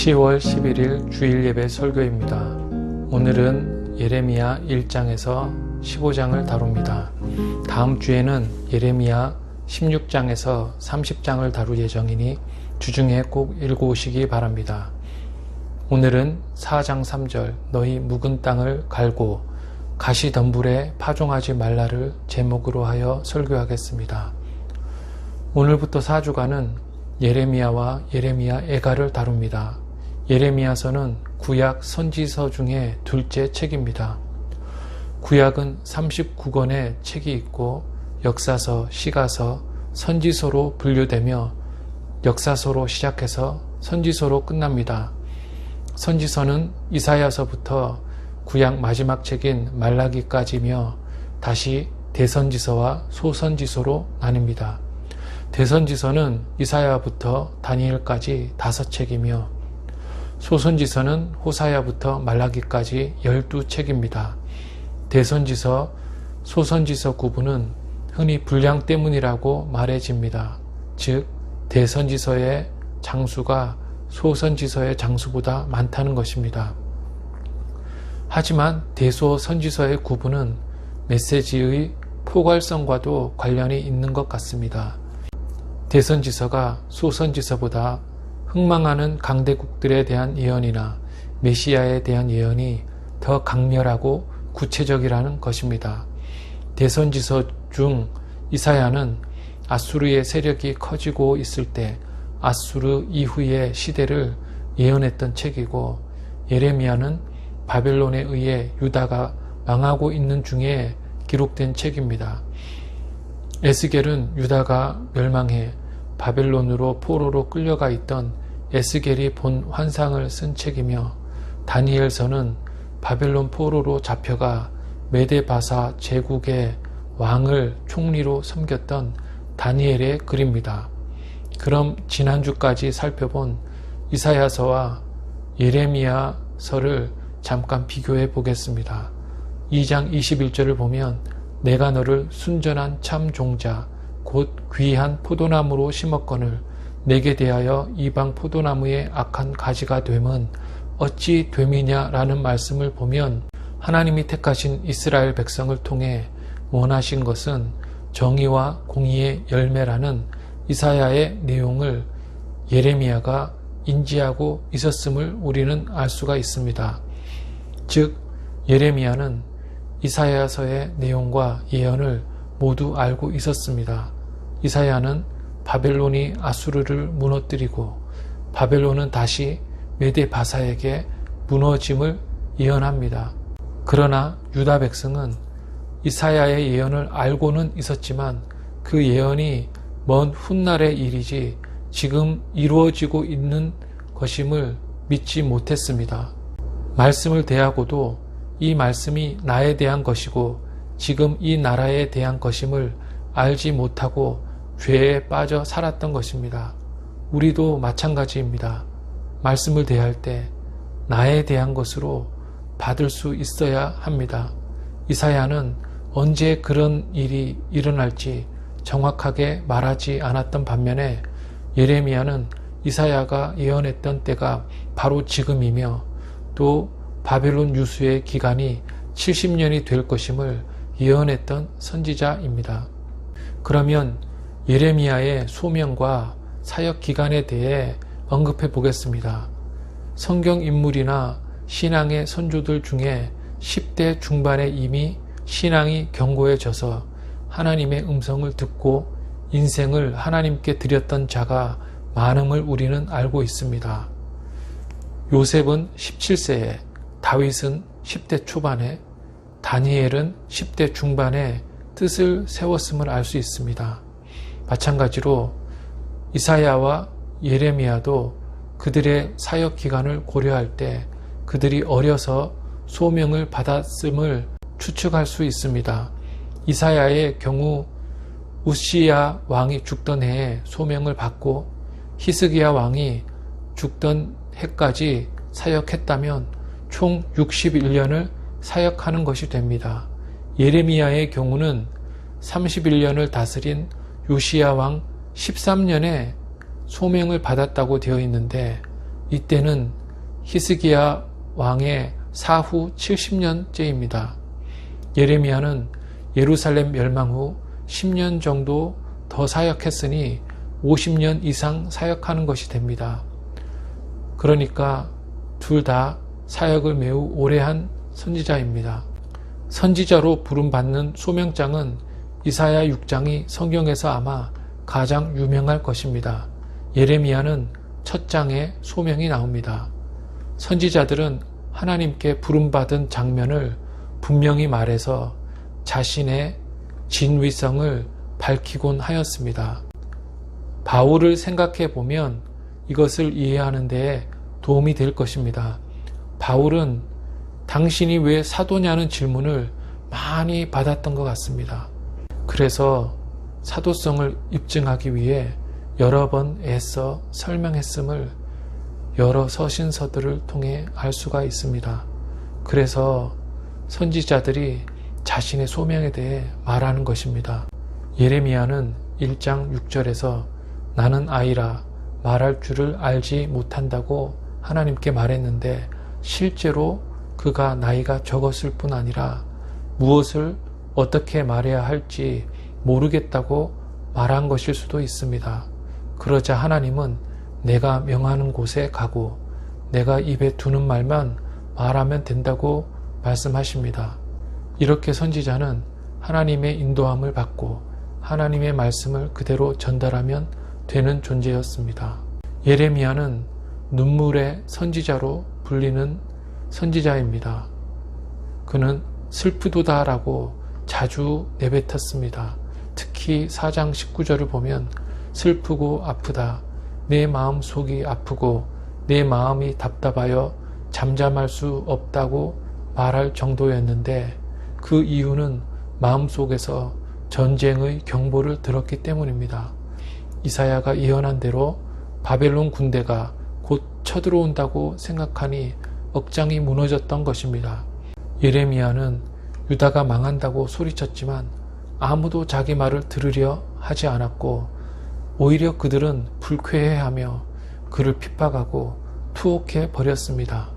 10월 11일 주일 예배 설교입니다. 오늘은 예레미야 1장에서 15장을 다룹니다. 다음 주에는 예레미야 16장에서 30장을 다룰 예정이니 주중에 꼭 읽어오시기 바랍니다. 오늘은 4장 3절 너희 묵은 땅을 갈고 가시덤불에 파종하지 말라를 제목으로 하여 설교하겠습니다. 오늘부터 4주간은 예레미야와 예레미야 애가를 다룹니다. 예레미야서는 구약 선지서 중에 둘째 책입니다. 구약은 39권의 책이 있고 역사서, 시가서, 선지서로 분류되며 역사서로 시작해서 선지서로 끝납니다. 선지서는 이사야서부터 구약 마지막 책인 말라기까지며 다시 대선지서와 소선지서로 나뉩니다. 대선지서는 이사야부터 다니엘까지 다섯 책이며 소선지서는 호사야부터 말라기까지 열두 책입니다. 대선지서, 소선지서 구분은 흔히 분량 때문이라고 말해집니다. 즉, 대선지서의 장수가 소선지서의 장수보다 많다는 것입니다. 하지만 대소선지서의 구분은 메시지의 포괄성과도 관련이 있는 것 같습니다. 대선지서가 소선지서보다 흥망하는 강대국들에 대한 예언이나 메시아에 대한 예언이 더 강렬하고 구체적이라는 것입니다. 대선지서 중 이사야는 아수르의 세력이 커지고 있을 때 아수르 이후의 시대를 예언했던 책이고 예레미야는 바벨론에 의해 유다가 망하고 있는 중에 기록된 책입니다. 에스겔은 유다가 멸망해 바벨론으로 포로로 끌려가 있던 에스겔이 본 환상을 쓴 책이며 다니엘서는 바벨론 포로로 잡혀가 메데바사 제국의 왕을 총리로 섬겼던 다니엘의 글입니다. 그럼 지난주까지 살펴본 이사야서와 예레미야서를 잠깐 비교해 보겠습니다. 2장 21절을 보면 내가 너를 순전한 참 종자 곧 귀한 포도나무로 심었거늘 내게 대하여 이방 포도나무의 악한 가지가 됨은 어찌 됨이냐라는 말씀을 보면 하나님이 택하신 이스라엘 백성을 통해 원하신 것은 정의와 공의의 열매라는 이사야의 내용을 예레미야가 인지하고 있었음을 우리는 알 수가 있습니다. 즉 예레미야는 이사야서의 내용과 예언을 모두 알고 있었습니다. 이사야는 바벨론이 아수르를 무너뜨리고 바벨론은 다시 메데 바사에게 무너짐을 예언합니다. 그러나 유다 백성은 이사야의 예언을 알고는 있었지만 그 예언이 먼 훗날의 일이지 지금 이루어지고 있는 것임을 믿지 못했습니다. 말씀을 대하고도 이 말씀이 나에 대한 것이고 지금 이 나라에 대한 것임을 알지 못하고 죄에 빠져 살았던 것입니다. 우리도 마찬가지입니다. 말씀을 대할 때 나에 대한 것으로 받을 수 있어야 합니다. 이사야는 언제 그런 일이 일어날지 정확하게 말하지 않았던 반면에 예레미야는 이사야가 예언했던 때가 바로 지금이며 또 바벨론 유수의 기간이 70년이 될 것임을 예언했던 선지자입니다. 그러면 예레미야의 소명과 사역 기간에 대해 언급해 보겠습니다. 성경 인물이나 신앙의 선조들 중에 10대 중반에 이미 신앙이 견고해져서 하나님의 음성을 듣고 인생을 하나님께 드렸던 자가 많음을 우리는 알고 있습니다. 요셉은 17세에 다윗은 10대 초반에 다니엘은 10대 중반에 뜻을 세웠음을 알 수 있습니다. 마찬가지로 이사야와 예레미야도 그들의 사역 기간을 고려할 때 그들이 어려서 소명을 받았음을 추측할 수 있습니다. 이사야의 경우 우시야 왕이 죽던 해에 소명을 받고 히스기야 왕이 죽던 해까지 사역했다면 총 61년을 사역하는 것이 됩니다. 예레미야의 경우는 31년을 다스린 요시야 왕 13년에 소명을 받았다고 되어 있는데 이때는 히스기야 왕의 사후 70년째입니다. 예레미야는 예루살렘 멸망 후 10년 정도 더 사역했으니 50년 이상 사역하는 것이 됩니다. 그러니까 둘 다 사역을 매우 오래 한 선지자입니다. 선지자로 부름받는 소명장은 이사야 6장이 성경에서 아마 가장 유명할 것입니다. 예레미야는 첫 장에 소명이 나옵니다. 선지자들은 하나님께 부름받은 장면을 분명히 말해서 자신의 진위성을 밝히곤 하였습니다. 바울을 생각해 보면 이것을 이해하는 데 도움이 될 것입니다. 바울은 당신이 왜 사도냐는 질문을 많이 받았던 것 같습니다. 그래서 사도성을 입증하기 위해 여러 번 애써 설명했음을 여러 서신서들을 통해 알 수가 있습니다. 그래서 선지자들이 자신의 소명에 대해 말하는 것입니다. 예레미야는 1장 6절에서 나는 아이라 말할 줄을 알지 못한다고 하나님께 말했는데 실제로 그가 나이가 적었을 뿐 아니라 무엇을 어떻게 말해야 할지 모르겠다고 말한 것일 수도 있습니다. 그러자 하나님은 내가 명하는 곳에 가고 내가 입에 두는 말만 말하면 된다고 말씀하십니다. 이렇게 선지자는 하나님의 인도함을 받고 하나님의 말씀을 그대로 전달하면 되는 존재였습니다. 예레미야는 눈물의 선지자로 불리는 선지자입니다. 그는 슬프도다라고 자주 내뱉었습니다. 특히 4장 19절을 보면 슬프고 아프다. 내 마음 속이 아프고 내 마음이 답답하여 잠잠할 수 없다고 말할 정도였는데 그 이유는 마음속에서 전쟁의 경보를 들었기 때문입니다. 이사야가 예언한 대로 바벨론 군대가 곧 쳐들어온다고 생각하니 억장이 무너졌던 것입니다. 예레미야는 유다가 망한다고 소리쳤지만 아무도 자기 말을 들으려 하지 않았고 오히려 그들은 불쾌해하며 그를 핍박하고 투옥해 버렸습니다.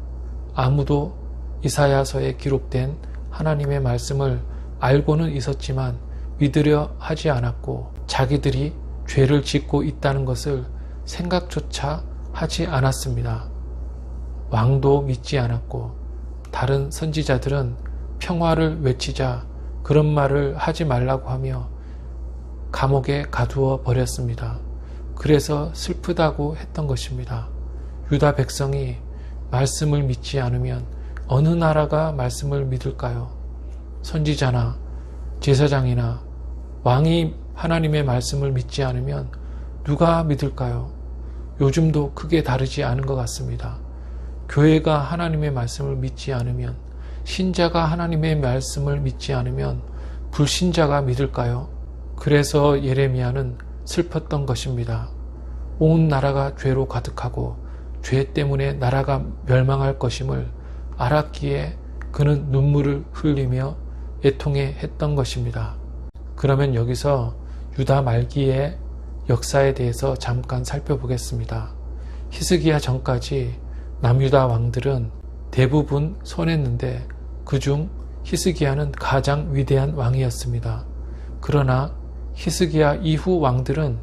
아무도 이사야서에 기록된 하나님의 말씀을 알고는 있었지만 믿으려 하지 않았고 자기들이 죄를 짓고 있다는 것을 생각조차 하지 않았습니다. 왕도 믿지 않았고 다른 선지자들은 평화를 외치자 그런 말을 하지 말라고 하며 감옥에 가두어 버렸습니다. 그래서 슬프다고 했던 것입니다. 유다 백성이 말씀을 믿지 않으면 어느 나라가 말씀을 믿을까요? 선지자나 제사장이나 왕이 하나님의 말씀을 믿지 않으면 누가 믿을까요? 요즘도 크게 다르지 않은 것 같습니다. 교회가 하나님의 말씀을 믿지 않으면, 신자가 하나님의 말씀을 믿지 않으면 불신자가 믿을까요? 그래서 예레미야는 슬펐던 것입니다. 온 나라가 죄로 가득하고 죄 때문에 나라가 멸망할 것임을 알았기에 그는 눈물을 흘리며 애통해 했던 것입니다. 그러면 여기서 유다 말기의 역사에 대해서 잠깐 살펴보겠습니다. 히스기야 전까지 남유다 왕들은 대부분 손했는데 그중 히스기야는 가장 위대한 왕이었습니다. 그러나 히스기야 이후 왕들은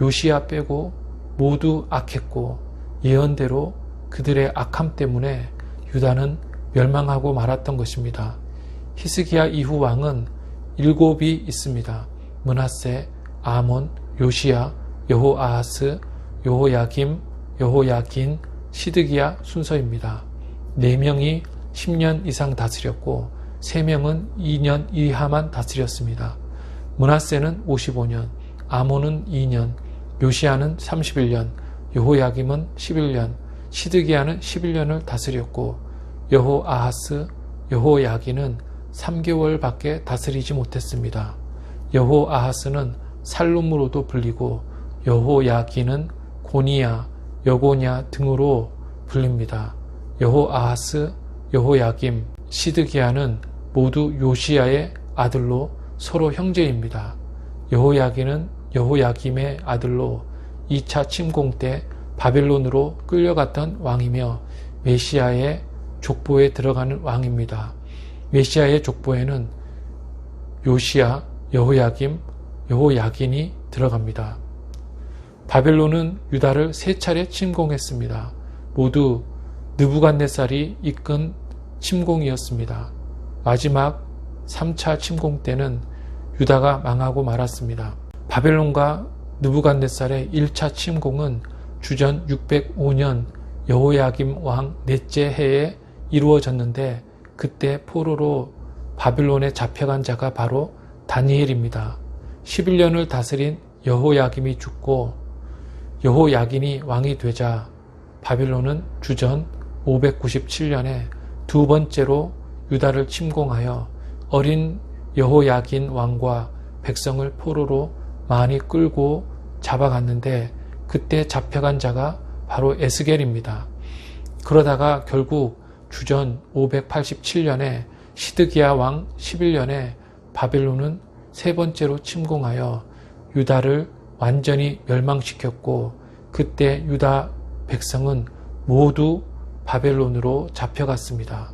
요시야 빼고 모두 악했고 예언대로 그들의 악함 때문에 유다는 멸망하고 말았던 것입니다. 히스기야 이후 왕은 일곱이 있습니다. 문하세, 아몬, 요시야, 여호아하스, 여호야김, 여호야긴, 시드기야 순서입니다. 네 명이 10년 이상 다스렸고 세 명은 2년 이하만 다스렸습니다. 문하세는 55년, 아몬은 2년, 요시야는 31년, 여호야김은 11년, 시드기야는 11년을 다스렸고 여호아하스, 여호야기는 3개월밖에 다스리지 못했습니다. 여호아하스는 살룸으로도 불리고 여호야기는 고니야, 여고냐 등으로 불립니다. 여호아하스, 여호야김, 시드기야는 모두 요시야의 아들로 서로 형제입니다. 여호야기는 여호야김의 아들로 2차 침공 때 바벨론으로 끌려갔던 왕이며 메시아의 족보에 들어가는 왕입니다. 메시아의 족보에는 요시야, 여호야김, 여호야긴이 들어갑니다. 바벨론은 유다를 세 차례 침공했습니다. 모두 느부갓네살이 이끈 침공이었습니다. 마지막 3차 침공 때는 유다가 망하고 말았습니다. 바벨론과 느부갓네살의 1차 침공은 주전 605년 여호야김 왕 넷째 해에 이루어졌는데 그때 포로로 바벨론에 잡혀간 자가 바로 다니엘입니다. 11년을 다스린 여호야김이 죽고 여호야긴이 왕이 되자 바빌론은 주전 597년에 두 번째로 유다를 침공하여 어린 여호야긴 왕과 백성을 포로로 많이 끌고 잡아갔는데 그때 잡혀간 자가 바로 에스겔입니다. 그러다가 결국 주전 587년에 시드기야 왕 11년에 바벨론은 세 번째로 침공하여 유다를 완전히 멸망시켰고 그때 유다 백성은 모두 바벨론으로 잡혀갔습니다.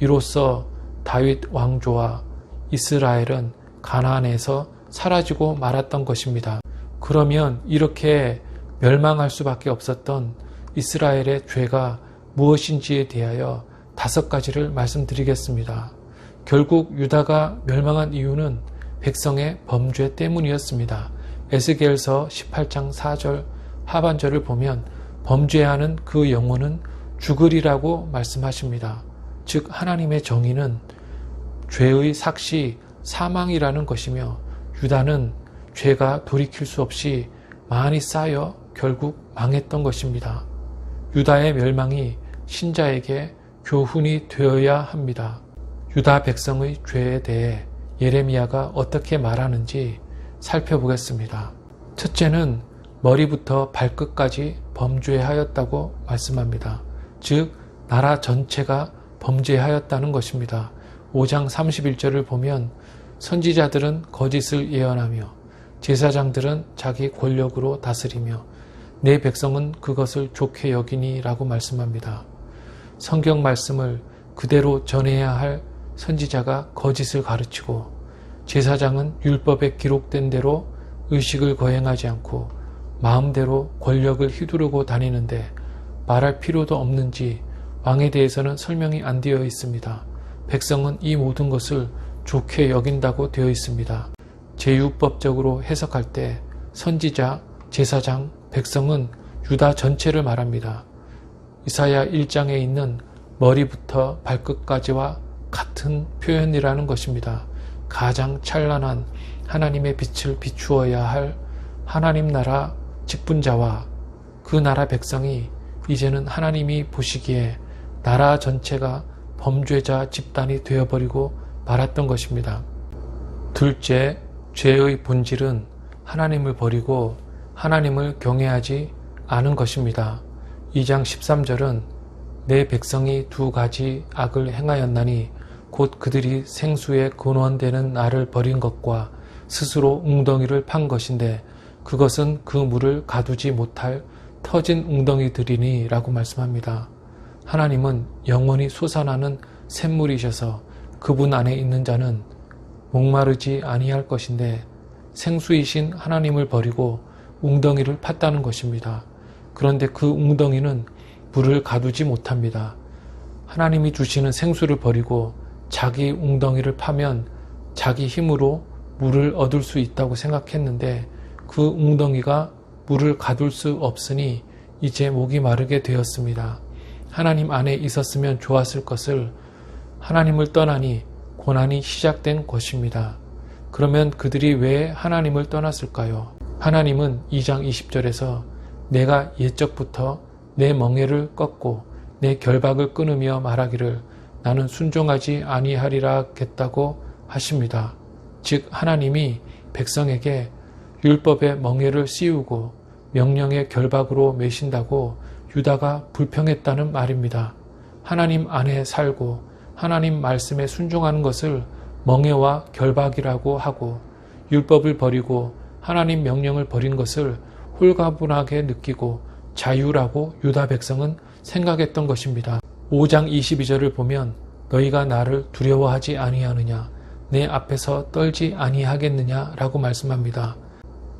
이로써 다윗 왕조와 이스라엘은 가나안에서 사라지고 말았던 것입니다. 그러면 이렇게 멸망할 수밖에 없었던 이스라엘의 죄가 무엇인지에 대하여 다섯 가지를 말씀드리겠습니다. 결국 유다가 멸망한 이유는 백성의 범죄 때문이었습니다. 에스겔서 18장 4절 하반절을 보면 범죄하는 그 영혼은 죽으리라고 말씀하십니다. 즉 하나님의 정의는 죄의 삭시 사망이라는 것이며 유다는 죄가 돌이킬 수 없이 많이 쌓여 결국 망했던 것입니다. 유다의 멸망이 신자에게 교훈이 되어야 합니다. 유다 백성의 죄에 대해 예레미야가 어떻게 말하는지 살펴보겠습니다. 첫째는 머리부터 발끝까지 범죄하였다고 말씀합니다. 즉, 나라 전체가 범죄하였다는 것입니다. 5장 31절을 보면 선지자들은 거짓을 예언하며 제사장들은 자기 권력으로 다스리며 내 백성은 그것을 좋게 여기니라고 말씀합니다. 성경 말씀을 그대로 전해야 할 선지자가 거짓을 가르치고 제사장은 율법에 기록된 대로 의식을 거행하지 않고 마음대로 권력을 휘두르고 다니는데 말할 필요도 없는지 왕에 대해서는 설명이 안 되어 있습니다. 백성은 이 모든 것을 좋게 여긴다고 되어 있습니다. 제유법적으로 해석할 때 선지자, 제사장, 백성은 유다 전체를 말합니다. 이사야 1장에 있는 머리부터 발끝까지와 같은 표현이라는 것입니다. 가장 찬란한 하나님의 빛을 비추어야 할 하나님 나라 직분자와 그 나라 백성이 이제는 하나님이 보시기에 나라 전체가 범죄자 집단이 되어버리고 말았던 것입니다. 둘째, 죄의 본질은 하나님을 버리고 하나님을 경외하지 않은 것입니다. 2장 13절은 내 백성이 두 가지 악을 행하였나니 곧 그들이 생수에 근원되는 나를 버린 것과 스스로 웅덩이를 판 것인데 그것은 그 물을 가두지 못할 터진 웅덩이들이니 라고 말씀합니다. 하나님은 영원히 솟아나는 샘물이셔서 그분 안에 있는 자는 목마르지 아니할 것인데 생수이신 하나님을 버리고 웅덩이를 팠다는 것입니다. 그런데 그 웅덩이는 물을 가두지 못합니다. 하나님이 주시는 생수를 버리고 자기 웅덩이를 파면 자기 힘으로 물을 얻을 수 있다고 생각했는데 그 웅덩이가 물을 가둘 수 없으니 이제 목이 마르게 되었습니다. 하나님 안에 있었으면 좋았을 것을 하나님을 떠나니 고난이 시작된 것입니다. 그러면 그들이 왜 하나님을 떠났을까요? 하나님은 2장 20절에서 내가 옛적부터 내 멍에를 꺾고 내 결박을 끊으며 말하기를 나는 순종하지 아니하리라 겠다고 하십니다. 즉 하나님이 백성에게 율법의 멍에를 씌우고 명령의 결박으로 매신다고 유다가 불평했다는 말입니다. 하나님 안에 살고 하나님 말씀에 순종하는 것을 멍에와 결박이라고 하고 율법을 버리고 하나님 명령을 버린 것을 홀가분하게 느끼고 자유라고 유다 백성은 생각했던 것입니다. 5장 22절을 보면 너희가 나를 두려워하지 아니하느냐 내 앞에서 떨지 아니하겠느냐라고 말씀합니다.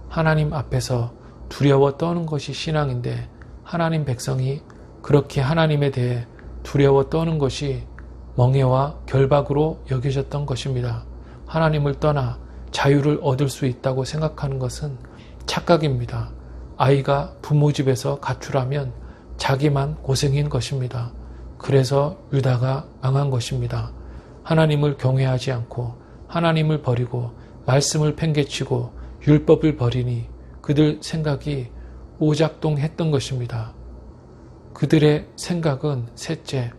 하나님 앞에서 두려워 떠는 것이 신앙인데 하나님 백성이 그렇게 하나님에 대해 두려워 떠는 것이 멍해와 결박으로 여겨졌던 것입니다. 하나님을 떠나 자유를 얻을 수 있다고 생각하는 것은 착각입니다. 아이가 부모 집에서 가출하면 자기만 고생인 것입니다. 그래서 유다가 망한 것입니다. 하나님을 경외하지 않고 하나님을 버리고 말씀을 팽개치고 율법을 버리니 그들 생각이 오작동했던 것입니다. 그들의 생각은 셋째,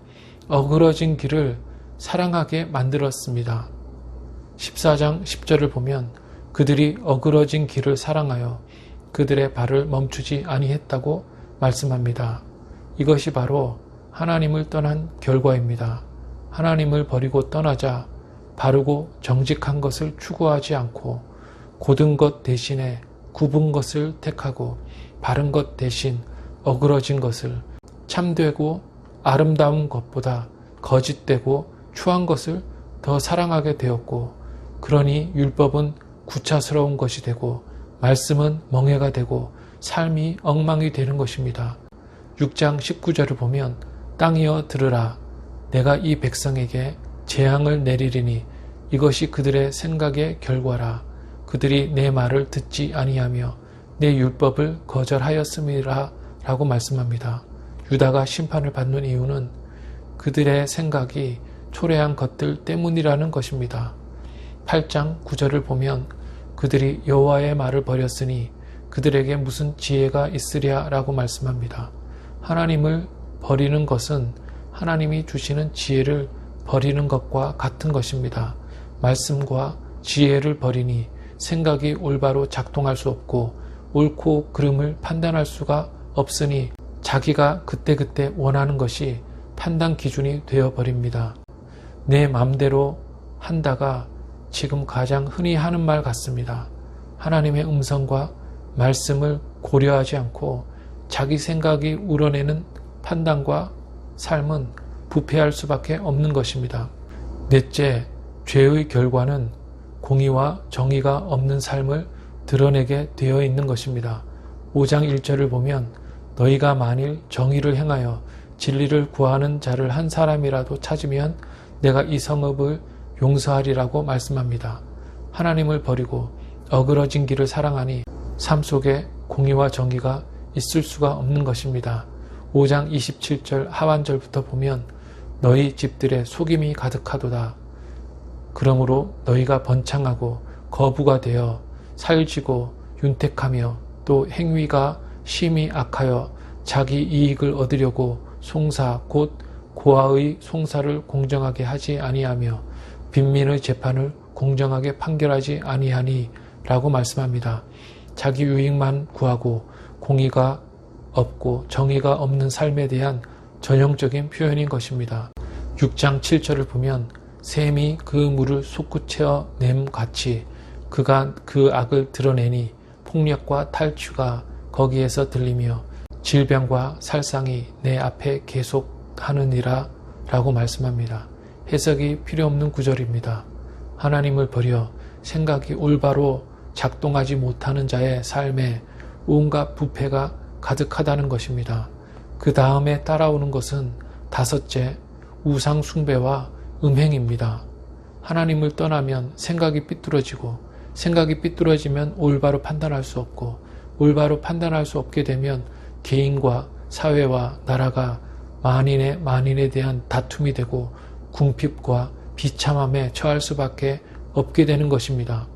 어그러진 길을 사랑하게 만들었습니다. 14장 10절을 보면 그들이 어그러진 길을 사랑하여 그들의 발을 멈추지 아니했다고 말씀합니다. 이것이 바로 하나님을 떠난 결과입니다. 하나님을 버리고 떠나자 바르고 정직한 것을 추구하지 않고 고든 것 대신에 굽은 것을 택하고 바른 것 대신 어그러진 것을 참되고 아름다운 것보다 거짓되고 추한 것을 더 사랑하게 되었고 그러니 율법은 구차스러운 것이 되고 말씀은 멍해가 되고 삶이 엉망이 되는 것입니다. 6장 19절을 보면 땅이여 들으라 내가 이 백성에게 재앙을 내리리니 이것이 그들의 생각의 결과라 그들이 내 말을 듣지 아니하며 내 율법을 거절하였음이라 라고 말씀합니다. 유다가 심판을 받는 이유는 그들의 생각이 초래한 것들 때문이라는 것입니다. 8장 9절을 보면 그들이 여호와의 말을 버렸으니 그들에게 무슨 지혜가 있으랴라고 말씀합니다. 하나님을 버리는 것은 하나님이 주시는 지혜를 버리는 것과 같은 것입니다. 말씀과 지혜를 버리니 생각이 올바로 작동할 수 없고 옳고 그름을 판단할 수가 없으니 자기가 그때그때 원하는 것이 판단 기준이 되어버립니다. 내 맘대로 한다가 지금 가장 흔히 하는 말 같습니다. 하나님의 음성과 말씀을 고려하지 않고 자기 생각이 우러내는 판단과 삶은 부패할 수밖에 없는 것입니다. 넷째, 죄의 결과는 공의와 정의가 없는 삶을 드러내게 되어 있는 것입니다. 5장 1절을 보면 너희가 만일 정의를 행하여 진리를 구하는 자를 한 사람이라도 찾으면 내가 이 성읍을 용서하리라고 말씀합니다. 하나님을 버리고 어그러진 길을 사랑하니 삶 속에 공의와 정의가 있을 수가 없는 것입니다. 5장 27절 하반절부터 보면 너희 집들의 속임이 가득하도다. 그러므로 너희가 번창하고 거부가 되어 살지고 윤택하며 또 행위가 심히 악하여 자기 이익을 얻으려고 송사 곧 고아의 송사를 공정하게 하지 아니하며 빈민의 재판을 공정하게 판결하지 아니하니 라고 말씀합니다. 자기 유익만 구하고 공의가 없고 정의가 없는 삶에 대한 전형적인 표현인 것입니다. 6장 7절을 보면 샘이 그 물을 솟구쳐 냄 같이 그가 그 악을 드러내니 폭력과 탈취가 거기에서 들리며 질병과 살상이 내 앞에 계속 하느니라 라고 말씀합니다. 해석이 필요 없는 구절입니다. 하나님을 버려 생각이 올바로 작동하지 못하는 자의 삶에 온갖 부패가 가득하다는 것입니다. 그 다음에 따라오는 것은 다섯째, 우상숭배와 음행입니다. 하나님을 떠나면 생각이 삐뚤어지고 생각이 삐뚤어지면 올바로 판단할 수 없고 올바로 판단할 수 없게 되면 개인과 사회와 나라가 만인의 만인에 대한 다툼이 되고 궁핍과 비참함에 처할 수밖에 없게 되는 것입니다.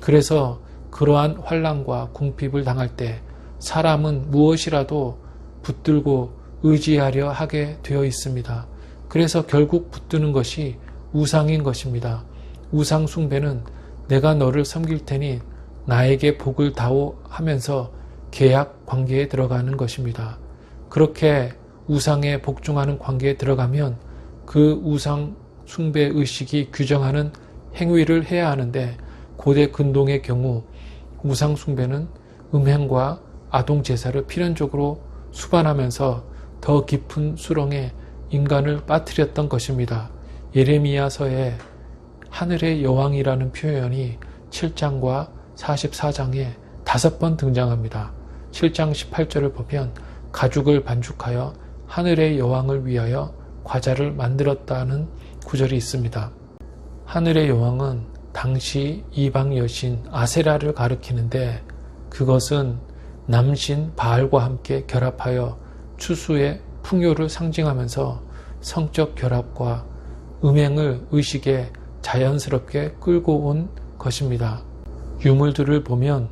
그래서 그러한 환란과 궁핍을 당할 때 사람은 무엇이라도 붙들고 의지하려 하게 되어 있습니다. 그래서 결국 붙드는 것이 우상인 것입니다. 우상 숭배는 내가 너를 섬길 테니 나에게 복을 다오 하면서 계약 관계에 들어가는 것입니다. 그렇게 우상에 복종하는 관계에 들어가면 그 우상 숭배 의식이 규정하는 행위를 해야 하는데 고대 근동의 경우 우상 숭배는 음행과 아동 제사를 필연적으로 수반하면서 더 깊은 수렁에 인간을 빠뜨렸던 것입니다. 예레미야서에 하늘의 여왕이라는 표현이 7장과 44장에 다섯 번 등장합니다. 7장 18절을 보면 가죽을 반죽하여 하늘의 여왕을 위하여 과자를 만들었다는 구절이 있습니다. 하늘의 여왕은 당시 이방 여신 아세라를 가리키는데 그것은 남신 바알과 함께 결합하여 추수의 풍요를 상징하면서 성적 결합과 음행을 의식에 자연스럽게 끌고 온 것입니다. 유물들을 보면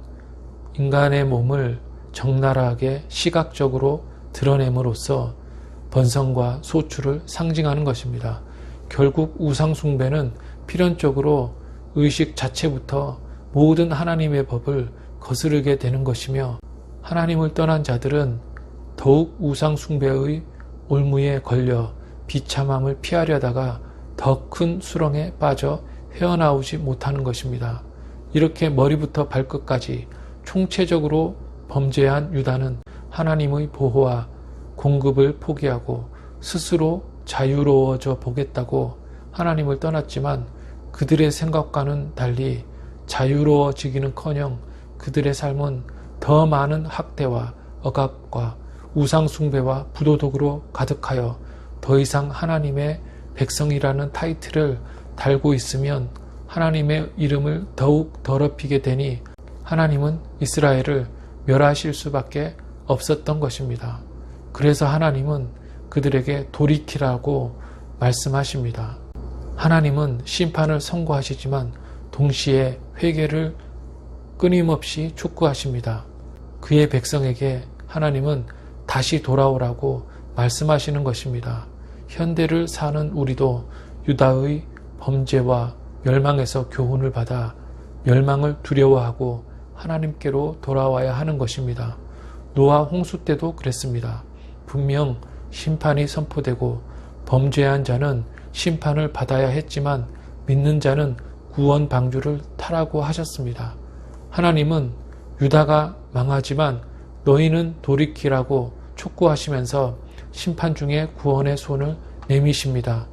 인간의 몸을 적나라하게 시각적으로 드러냄으로써 번성과 소출을 상징하는 것입니다. 결국 우상숭배는 필연적으로 의식 자체부터 모든 하나님의 법을 거스르게 되는 것이며 하나님을 떠난 자들은 더욱 우상숭배의 올무에 걸려 비참함을 피하려다가 더 큰 수렁에 빠져 헤어나오지 못하는 것입니다. 이렇게 머리부터 발끝까지 총체적으로 범죄한 유다는 하나님의 보호와 공급을 포기하고 스스로 자유로워져 보겠다고 하나님을 떠났지만 그들의 생각과는 달리 자유로워지기는 커녕 그들의 삶은 더 많은 학대와 억압과 우상숭배와 부도덕으로 가득하여 더 이상 하나님의 백성이라는 타이틀을 달고 있으면 하나님의 이름을 더욱 더럽히게 되니 하나님은 이스라엘을 멸하실 수밖에 없었던 것입니다. 그래서 하나님은 그들에게 돌이키라고 말씀하십니다. 하나님은 심판을 선고하시지만 동시에 회개를 끊임없이 촉구하십니다. 그의 백성에게 하나님은 다시 돌아오라고 말씀하시는 것입니다. 현대를 사는 우리도 유다의 범죄와 멸망에서 교훈을 받아 멸망을 두려워하고 하나님께로 돌아와야 하는 것입니다. 노아 홍수 때도 그랬습니다. 분명 심판이 선포되고 범죄한 자는 심판을 받아야 했지만 믿는 자는 구원 방주를 타라고 하셨습니다. 하나님은 유다가 망하지만 너희는 돌이키라고 촉구하시면서 심판 중에 구원의 손을 내미십니다.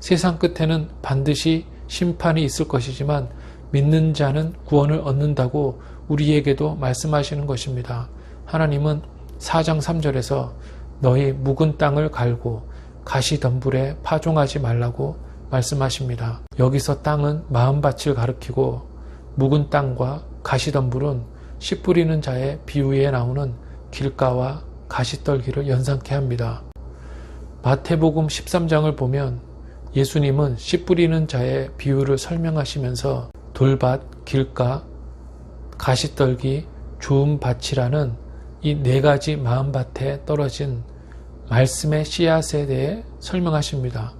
세상 끝에는 반드시 심판이 있을 것이지만 믿는 자는 구원을 얻는다고 우리에게도 말씀하시는 것입니다. 하나님은 4장 3절에서 너희 묵은 땅을 갈고 가시덤불에 파종하지 말라고 말씀하십니다. 여기서 땅은 마음밭을 가리키고 묵은 땅과 가시덤불은 씨 뿌리는 자의 비유에 나오는 길가와 가시떨기를 연상케 합니다. 마태복음 13장을 보면 예수님은 씨 뿌리는 자의 비유를 설명하시면서 돌밭, 길가, 가시떨기, 좋은 밭이라는 이 네 가지 마음밭에 떨어진 말씀의 씨앗에 대해 설명하십니다.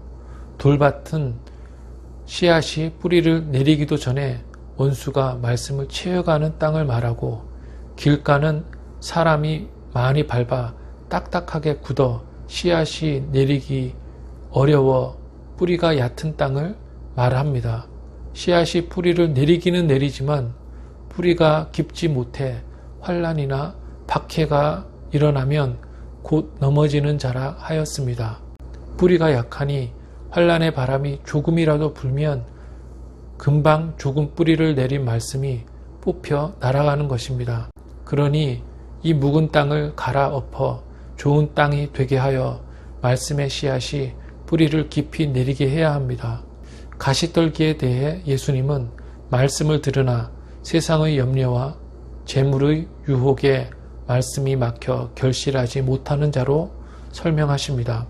돌밭은 씨앗이 뿌리를 내리기도 전에 원수가 말씀을 채워가는 땅을 말하고 길가는 사람이 많이 밟아 딱딱하게 굳어 씨앗이 내리기 어려워 뿌리가 얕은 땅을 말합니다. 씨앗이 뿌리를 내리기는 내리지만 뿌리가 깊지 못해 환란이나 박해가 일어나면 곧 넘어지는 자라 하였습니다. 뿌리가 약하니 환란의 바람이 조금이라도 불면 금방 조금 뿌리를 내린 말씀이 뽑혀 날아가는 것입니다. 그러니 이 묵은 땅을 갈아 엎어 좋은 땅이 되게 하여 말씀의 씨앗이 뿌리를 깊이 내리게 해야 합니다. 가시떨기에 대해 예수님은 말씀을 들으나 세상의 염려와 재물의 유혹에 말씀이 막혀 결실하지 못하는 자로 설명하십니다.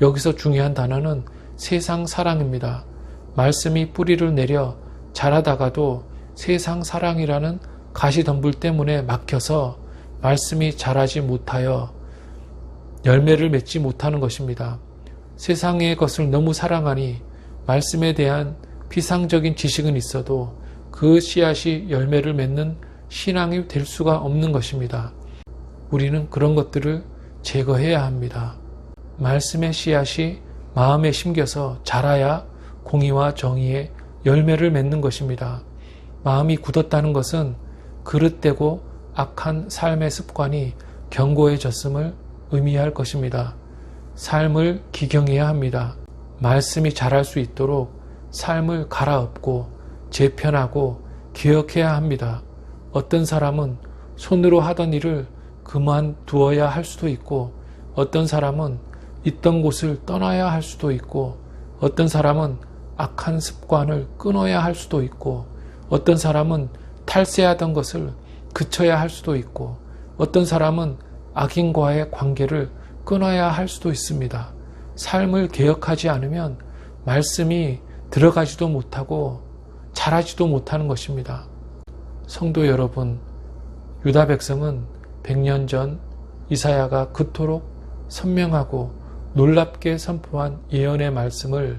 여기서 중요한 단어는 세상 사랑입니다. 말씀이 뿌리를 내려 자라다가도 세상 사랑이라는 가시덤불 때문에 막혀서 말씀이 자라지 못하여 열매를 맺지 못하는 것입니다. 세상의 것을 너무 사랑하니 말씀에 대한 피상적인 지식은 있어도 그 씨앗이 열매를 맺는 신앙이 될 수가 없는 것입니다. 우리는 그런 것들을 제거해야 합니다. 말씀의 씨앗이 마음에 심겨서 자라야 공의와 정의의 열매를 맺는 것입니다. 마음이 굳었다는 것은 그릇되고 악한 삶의 습관이 견고해졌음을 의미할 것입니다. 삶을 기경해야 합니다. 말씀이 자랄 수 있도록 삶을 갈아엎고 재편하고 기억해야 합니다. 어떤 사람은 손으로 하던 일을 그만두어야 할 수도 있고 어떤 사람은 있던 곳을 떠나야 할 수도 있고 어떤 사람은 악한 습관을 끊어야 할 수도 있고 어떤 사람은 탈세하던 것을 그쳐야 할 수도 있고 어떤 사람은 악인과의 관계를 끊어야 할 수도 있습니다. 삶을 개혁하지 않으면 말씀이 들어가지도 못하고 자라지도 못하는 것입니다. 성도 여러분, 유다 백성은 100년 전 이사야가 그토록 선명하고 놀랍게 선포한 예언의 말씀을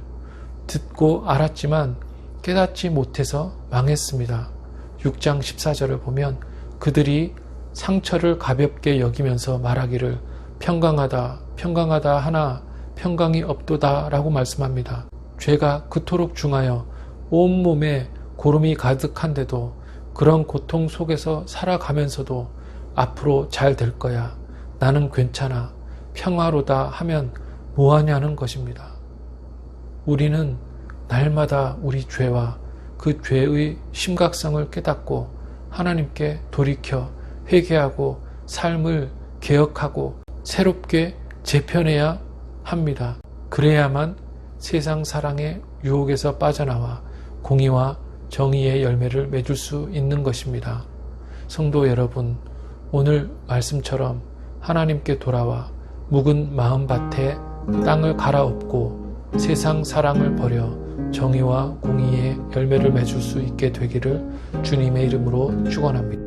듣고 알았지만 깨닫지 못해서 망했습니다. 6장 14절을 보면 그들이 상처를 가볍게 여기면서 말하기를 평강하다, 평강하다 하나 평강이 없도다 라고 말씀합니다. 죄가 그토록 중하여 온몸에 고름이 가득한데도 그런 고통 속에서 살아가면서도 앞으로 잘 될 거야. 나는 괜찮아. 평화로다 하면 뭐하냐는 것입니다. 우리는 날마다 우리 죄와 그 죄의 심각성을 깨닫고 하나님께 돌이켜 회개하고 삶을 개혁하고 새롭게 재편해야 합니다. 그래야만 세상 사랑의 유혹에서 빠져나와 공의와 정의의 열매를 맺을 수 있는 것입니다. 성도 여러분, 오늘 말씀처럼 하나님께 돌아와 묵은 마음밭에 땅을 갈아엎고 세상 사랑을 버려 정의와 공의의 열매를 맺을 수 있게 되기를 주님의 이름으로 축원합니다.